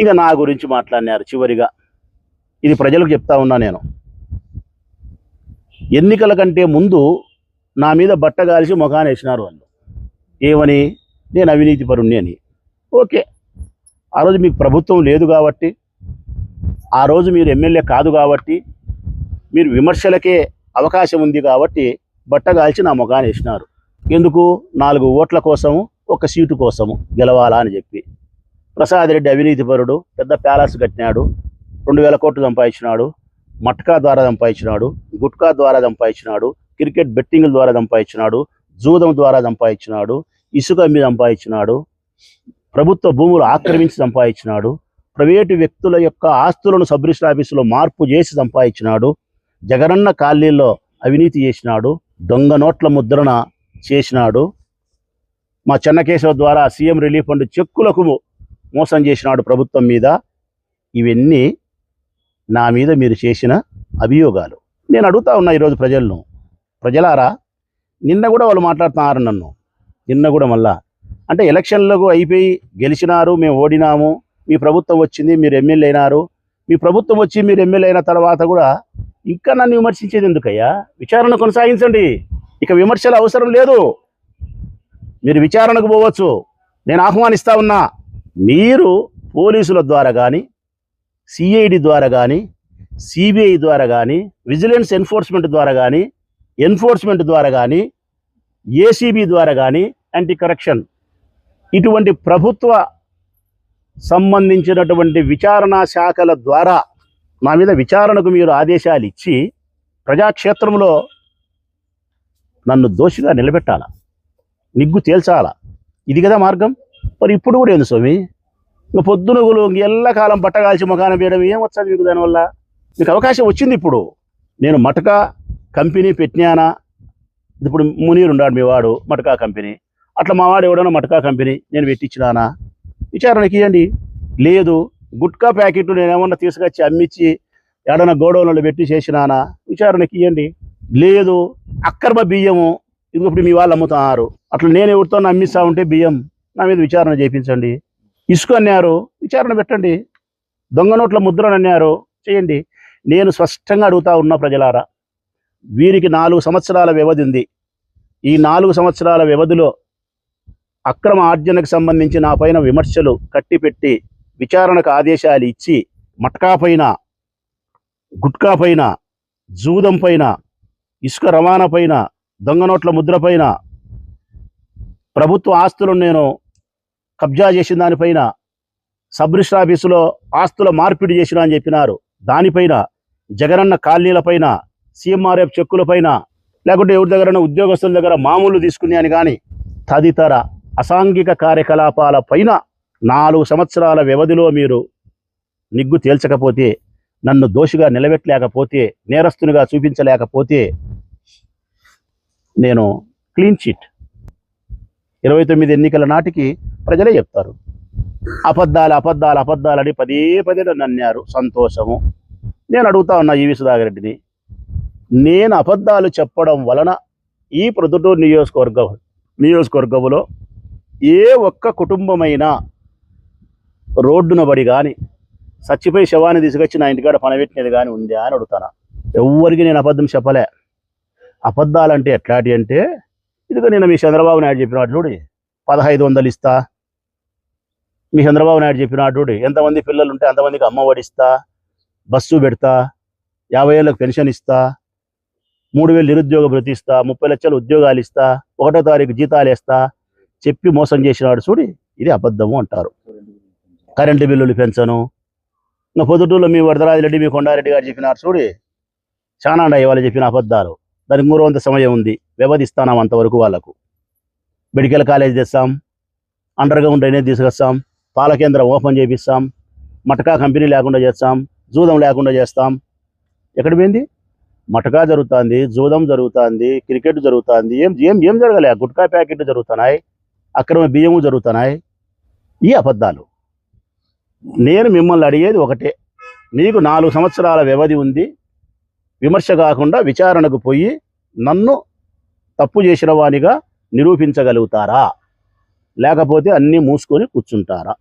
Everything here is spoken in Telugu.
ఇక నా గురించి మాట్లాడినారు చివరిగా. ఇది ప్రజలకు చెప్తా ఉన్నా నేను. ఎన్నికల కంటే ముందు నా మీద బట్ట కాల్చి ముఖాన్ని వేసినారు వాళ్ళు. ఏమని? నేను అవినీతి పరుణ్ణి అని. ఓకే. ఆ రోజు మీకు ప్రభుత్వం లేదు కాబట్టి ఆ రోజు మీరు ఎమ్మెల్యే కాదు కాబట్టి మీరు విమర్శలకే అవకాశం ఉంది కాబట్టి బట్ట కాల్చి నా ముఖాన్ని వేసినారు. ఎందుకు? నాలుగు ఓట్ల కోసము ఒక సీటు కోసము గెలవాలా అని చెప్పి. ప్రసాద్ రెడ్డి అవినీతిపరుడు పెద్ద ప్యాలెస్ కట్టినాడు రెండు వేల కోట్లు సంపాదించినాడు మట్కా ద్వారా సంపాదించినాడు గుట్కా ద్వారా సంపాదించినాడు క్రికెట్ బెట్టింగ్ల ద్వారా సంపాదించినాడు జూదం ద్వారా సంపాదించినాడు ఇసుక అమ్మి సంపాదించినాడు ప్రభుత్వ భూములు ఆక్రమించి సంపాదించినాడు ప్రైవేటు వ్యక్తుల యొక్క ఆస్తులను సబ్ రిజిస్టర్ ఆఫీసులో మార్పు చేసి సంపాదించినాడు జగనన్న కాలనీలో అవినీతి చేసినాడు దొంగ నోట్ల ముద్రణ చేసినాడు. మా చెన్నకేశవ ద్వారా సీఎం రిలీఫ్ ఫండ్ చెక్కులకు మోసం చేసినాడు ప్రభుత్వం మీద ఇవన్నీ నా మీద మీరు చేసిన అభియోగాలు. నేను అడుగుతా ఉన్నా ఈరోజు ప్రజలను. ప్రజలారా నిన్న కూడా వాళ్ళు మాట్లాడుతున్నారు నన్ను. నిన్న కూడా మళ్ళా. అంటే ఎలక్షన్లకు అయిపోయి గెలిచినారు మేము ఓడినాము మీ ప్రభుత్వం వచ్చింది మీరు ఎమ్మెల్యే అయినారు. మీ ప్రభుత్వం వచ్చి మీరు ఎమ్మెల్యే అయిన తర్వాత కూడా ఇంకా నన్ను విమర్శించేది ఎందుకయ్యా? విచారణ కొనసాగించండి. ఇక విమర్శలు అవసరం లేదు. మీరు విచారణకు పోవచ్చు. నేను ఆహ్వానిస్తా ఉన్నా. మీరు పోలీసుల ద్వారా కానీ సిఐడి ద్వారా కానీ సిబిఐ ద్వారా కానీ విజిలెన్స్ ఎన్ఫోర్స్మెంట్ ద్వారా కానీ ఎన్ఫోర్స్మెంట్ ద్వారా కానీ ఏసీబీ ద్వారా కానీ యాంటీ కరప్షన్ ఇటువంటి ప్రభుత్వ సంబంధించినటువంటి విచారణా శాఖల ద్వారా మా మీద విచారణకు మీరు ఆదేశాలు ఇచ్చి ప్రజాక్షేత్రంలో నన్ను దోషిగా నిలబెట్టాల? నిగ్గు తేల్చాలా? ఇది కదా మార్గం? మరి ఇప్పుడు కూడా ఏంది స్వామి? ఇంకా పొద్దున ఎల్లకాలం పట్టగాల్చి ముఖాన వేయడం ఏం వచ్చాది మీకు దానివల్ల? మీకు అవకాశం వచ్చింది ఇప్పుడు. నేను మటకా కంపెనీ పెట్టినానా ఇప్పుడు మునీరు ఉన్నాడు మీ వాడు మటకా కంపెనీ. అట్లా మా వాడు ఎవడన్నా మటకా కంపెనీ నేను పెట్టించినానా? విచారణకి ఇవ్వండి లేదు గుట్కా ప్యాకెట్లు నేను ఏమన్నా తీసుకొచ్చి అమ్మిచ్చి ఏడన్నా గోడౌన్లో పెట్టి చేసినానా? విచారణకి ఇవ్వండి లేదు అక్కర్మ బియ్యము. ఇది ఇప్పుడు మీ వాళ్ళు అమ్ముతున్నారు అట్లా నేను ఎవరితో అమ్మిస్తా ఉంటే బియ్యం నా మీద విచారణ చేయించండి ఇసుక అన్నారు విచారణ పెట్టండి. దొంగ నోట్ల ముద్రను అన్నారు చేయండి. నేను స్పష్టంగా అడుగుతా ఉన్న ప్రజలారా వీరికి నాలుగు సంవత్సరాల వ్యవధి ఉంది. ఈ నాలుగు సంవత్సరాల వ్యవధిలో అక్రమ ఆర్జనకు సంబంధించి నా పైన విమర్శలు కట్టిపెట్టి విచారణకు ఆదేశాలు ఇచ్చి మట్కా పైన గుట్కా పైన జూదం పైన ఇసుక రవాణా పైన దొంగ నోట్ల ముద్ర పైన ప్రభుత్వ ఆస్తులను నేను కబ్జా చేసిన దానిపైన సబ్ రిజిస్టర్ ఆఫీసులో ఆస్తుల మార్పిడి చేసిన అని చెప్పినారు. దానిపైన జగనన్న కాలనీలపైన సీఎంఆర్ఎఫ్ చెక్కులపైన లేకుంటే ఎవరి దగ్గర ఉద్యోగస్తుల దగ్గర మామూలు తీసుకుని అని కానీ తదితర అసాంఘిక కార్యకలాపాల పైన నాలుగు సంవత్సరాల వ్యవధిలో మీరు నిగ్గు తేల్చకపోతే నన్ను దోషిగా నిలబెట్టలేకపోతే నేరస్తునిగా చూపించలేకపోతే నేను క్లీన్ చిట్. ఇరవై తొమ్మిది ఎన్నికల నాటికి ప్రజలే చెప్తారు. అబద్ధాలు అబద్ధాలు అబద్ధాలని పదే పదే నన్నారు అన్నారు. సంతోషము. నేను అడుగుతా ఉన్నా ఈవి సుధాకర్ రెడ్డిని నేను అబద్ధాలు చెప్పడం వలన ఈ ప్రొద్దుటూరు నియోజకవర్గ నియోజకవర్గంలో ఏ ఒక్క కుటుంబమైనా రోడ్డున పడి కానీ చచ్చిపోయి శవాన్ని తీసుకొచ్చి నా ఇంటికాడ పనబెట్టినది కానీ ఉందా అని అడుగుతాను? ఎవ్వరికి నేను అబద్ధం చెప్పలే. అబద్ధాలంటే ఎట్లాంటి అంటే ఇదిగో నేను మీ చంద్రబాబు నాయుడు చెప్పిన చూడు. పదహైదు వందలు ఇస్తా. మీ చంద్రబాబు నాయుడు చెప్పిన చూడు. ఎంతమంది పిల్లలు ఉంటే అంతమందికి అమ్మ వడిస్తా బస్సు పెడతా. యాభై ఏళ్ళకి పెన్షన్ ఇస్తా. మూడు వేలు నిరుద్యోగ భృతి ఇస్తా. ముప్పై లక్షలు ఉద్యోగాలు ఇస్తా. ఒకటో తారీఖు జీతాలు వేస్తా. చెప్పి మోసం చేసినాడు చూడి. ఇది అబద్ధము అంటారు. కరెంటు బిల్లులు పెంచను. ఇంకా పొద్దుటూరులో మీ వరదరాజిరెడ్డి మీ కొండారెడ్డి గారు చెప్పినారు చూడి. చాలా ఉన్నాయి చెప్పిన అబద్ధాలు. దానికి మూడు వంత సమయం ఉంది. వ్యవధిస్తాం అంతవరకు వాళ్ళకు. మెడికల్ కాలేజ్ తెస్తాం. అండర్ గ్రౌండ్ డ్రైనేజ్ తీసుకొస్తాం. పాల కేంద్రం ఓపెన్ చేపిస్తాం. మటకా కంపెనీ లేకుండా చేస్తాం. జూదం లేకుండా చేస్తాం. ఎక్కడ పోయింది? మటకా జరుగుతుంది జూదం జరుగుతుంది క్రికెట్ జరుగుతుంది. ఏం ఏం ఏం జరగలే? గుట్కా ప్యాకెట్ జరుగుతున్నాయి అక్రమ బియ్యము జరుగుతున్నాయి. ఈ అబద్ధాలు. నేను మిమ్మల్ని అడిగేది ఒకటే. నీకు నాలుగు సంవత్సరాల వ్యవధి ఉంది. విమర్శ కాకుండా విచారణకు పోయి నన్ను తప్పు చేసిన వానిగా నిరూపించగలుగుతారా? లేకపోతే అన్నీ మూసుకొని కూర్చుంటారా?